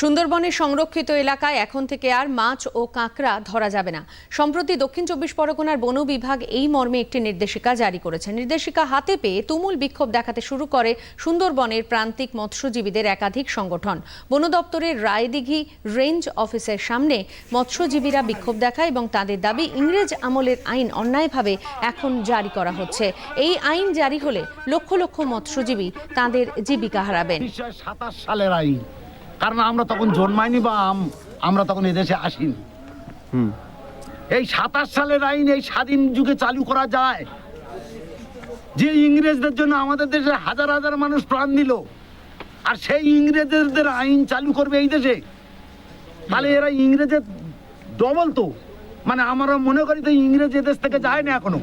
সুন্দরবনের সংরক্ষিত এলাকায় এখন থেকে আর মাছ ও কাঁকড়া ধরা যাবে না। সম্প্রতি দক্ষিণ চব্বিশ পরগনার বন বিভাগ এই মর্মে একটি নির্দেশিকা জারি করেছে। নির্দেশিকা হাতে পেয়ে তুমুল বিক্ষোভ দেখাতে শুরু করে সুন্দরবনের প্রান্তিক মৎস্যজীবীদের একাধিক সংগঠন। বন দপ্তরের রায়দিঘি রেঞ্জ অফিসের সামনে মৎস্যজীবীরা বিক্ষোভ দেখায় এবং তাদের দাবি, ইংরেজ আমলের আইন অন্যায়ভাবে এখন জারি করা হচ্ছে। এই আইন জারি হলে লক্ষ লক্ষ মৎস্যজীবী তাদের জীবিকা হারাবেন। সালের আইন। কারণ আমরা তখন জন্মাইনি বা আম- আমরা তখন এদেশে আসিনি। এই সাতাশ সালের আইন এই স্বাধীন যুগে চালু করা যায়। যে ইংরেজদের জন্য আমাদের দেশে হাজার হাজার মানুষ প্রাণ দিল আর সেই ইংরেজদের আইন চালু করবে এই দেশে। তাহলে এরা ইংরেজের ডবল তো। মানে আমরা মনে করি তো ইংরেজ এদেশ থেকে যায় না এখনও।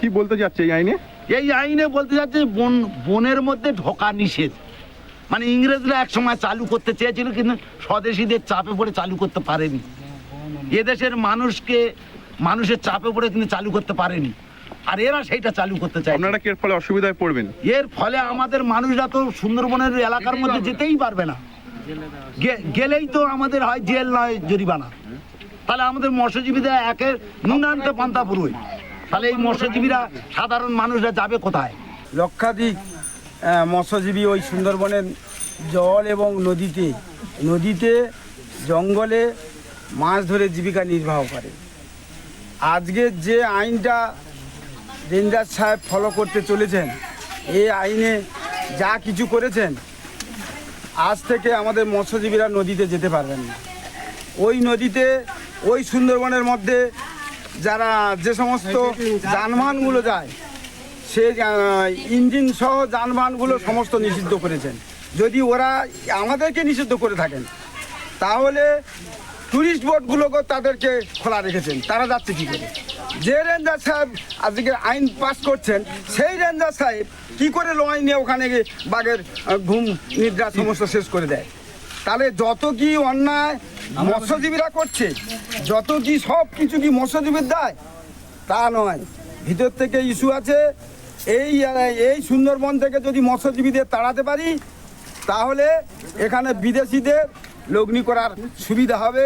কি বলতে যাচ্ছে এই আইনে? এই আইনে বলতে যাচ্ছে বন বনের মধ্যে ঢোকা নিষেধ। মানে ইংরেজরা এক সময় চালু করতে চেয়েছিল কিন্তু স্বদেশীদের চাপে পড়ে চালু করতে পারেনি। এদেশের মানুষকে মানুষের চাপে পড়ে কিন্তু চালু করতে পারেনি। আর এরা সেইটা চালু করতে চায় আপনারা কি এর ফলে অসুবিধায় পড়বেন? এর ফলে আমাদের মানুষরা তো সুন্দরবনের এলাকার মধ্যে যেতেই পারবে না। গেলেই তো আমাদের হয় জেল নয় জরিমানা। তাহলে আমাদের মৎস্যজীবীদের একের নুনান্তে পান্তা পুরোই। তাহলে এই মৎস্যজীবীরা সাধারণ মানুষরা যাবে কোথায়? লক্ষাধিক মৎস্যজীবী ওই সুন্দরবনের জল এবং নদীতে নদীতে জঙ্গলে মাছ ধরে জীবিকা নির্বাহ করে। আজকে যে আইনটা রেঞ্জার সাহেব ফলো করতে চলেছেন, এই আইনে যা কিছু করেছেন, আজ থেকে আমাদের মৎস্যজীবীরা নদীতে যেতে পারবেন না। ওই নদীতে, ওই সুন্দরবনের মধ্যে যারা যে সমস্ত যানবাহনগুলো যায় সে ইঞ্জিন সহ যানবাহনগুলো সমস্ত নিষিদ্ধ করেছেন। যদি ওরা আমাদেরকে নিষিদ্ধ করে থাকেন, তাহলে টুরিস্ট বোটগুলোকে তাদেরকে খোলা রেখেছেন। তারা যাচ্ছে কী করে? যে রেঞ্জার সাহেব আজকে আইন পাস করছেন, সেই রেঞ্জার সাহেব কি করে লড়াই নিয়ে ওখানে গিয়ে বাঘের ঘুম, নিদ্রা সমস্ত শেষ করে দেয়? তাহলে যত কি অন্যায় মৎস্যজীবীরা করছে, যত কি সব কিছু কি মৎস্যজীবীর দায়, তা নয়। ভিতর থেকে ইস্যু আছে এই এই সুন্দরবন থেকে যদি মৎস্যজীবীদের তাড়াতে পারি, তাহলে এখানে বিদেশিদের লগ্নি করার সুবিধা হবে।